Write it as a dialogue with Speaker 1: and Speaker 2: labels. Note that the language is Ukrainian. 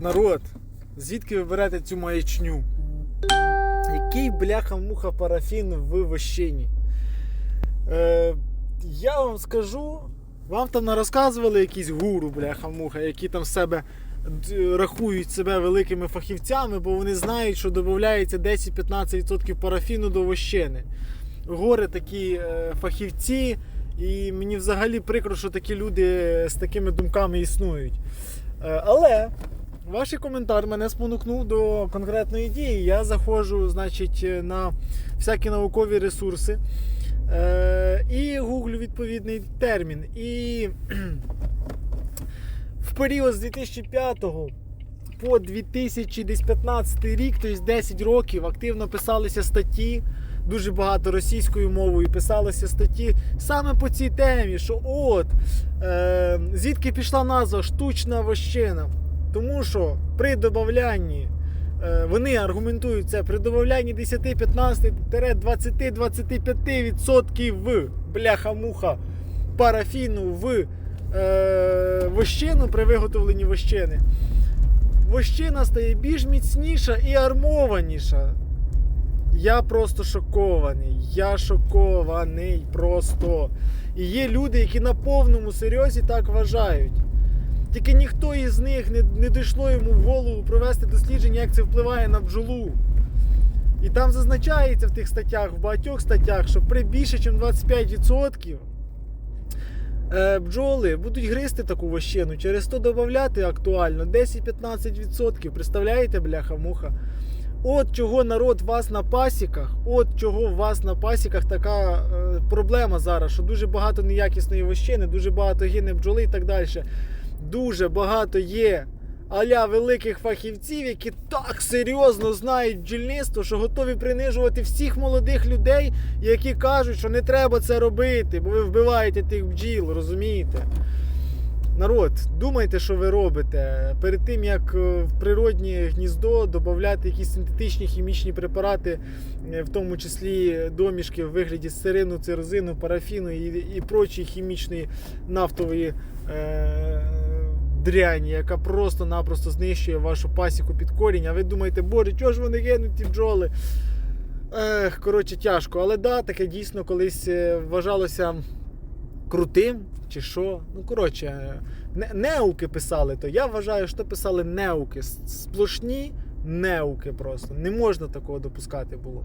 Speaker 1: Народ, звідки ви берете цю маячню? Який бляха-муха парафін в вощині? Е, я вам скажу, вам там не розказували якісь гуру, бляха-муха, які там себе рахують себе великими фахівцями, бо вони знають, що додається 10-15% парафіну до вощини. Гори такі е, фахівці, і мені взагалі прикро, що такі люди з такими думками існують. Е, Але ваш коментар мене спонукнув до конкретної дії. Я заходжу, значить, на всякі наукові ресурси е, і гуглю відповідний термін. І в період з 2005 по 2015 рік, тобто 10 років, активно писалися статті. Дуже багато російською мовою писалися статті саме по цій темі, що от е, звідки пішла назва штучна вощина. Тому що при додаванні, е, вони аргументують це при додаванні 10, 15, 20, 25% бляха-муха парафіну в е, вощину при виготовленні вощини. Вощина стає більш міцніша і армованіша. Я просто шокований. Я шокований просто. І є люди, які на повному серйозі так вважають. Тільки ніхто із них не, не дійшло йому в голову провести дослідження, як це впливає на бджолу. І там зазначається в тих статтях, в багатьох статтях, що при більше, ніж 25% е, бджоли будуть гризти таку вощину, через то додати актуально 10-15%. Представляєте, бляха-муха? От чого народ вас на пасіках, от чого у вас на пасіках така е, проблема зараз, що дуже багато неякісної вощини, дуже багато гине бджоли і так далі. Дуже багато є аля великих фахівців, які так серйозно знають бджільництво, що готові принижувати всіх молодих людей, які кажуть, що не треба це робити, бо ви вбиваєте тих бджіл, розумієте? Народ, думайте, що ви робите. Перед тим як е, в природнє гніздо додати якісь синтетичні хімічні препарати, е, в тому числі домішки в вигляді сирину, цирозину, парафіну і, і прочої хімічної нафтової е, дряні, яка просто-напросто знищує вашу пасіку під корінь. А ви думаєте, боже, чого ж вони гинуть ті бджоли? Ех, коротше, тяжко. Але да, таке дійсно колись е, вважалося крутим чи що. Ну, коротше, неуки писали, то я вважаю, що писали неуки. Сплошні неуки просто. Не можна такого допускати було.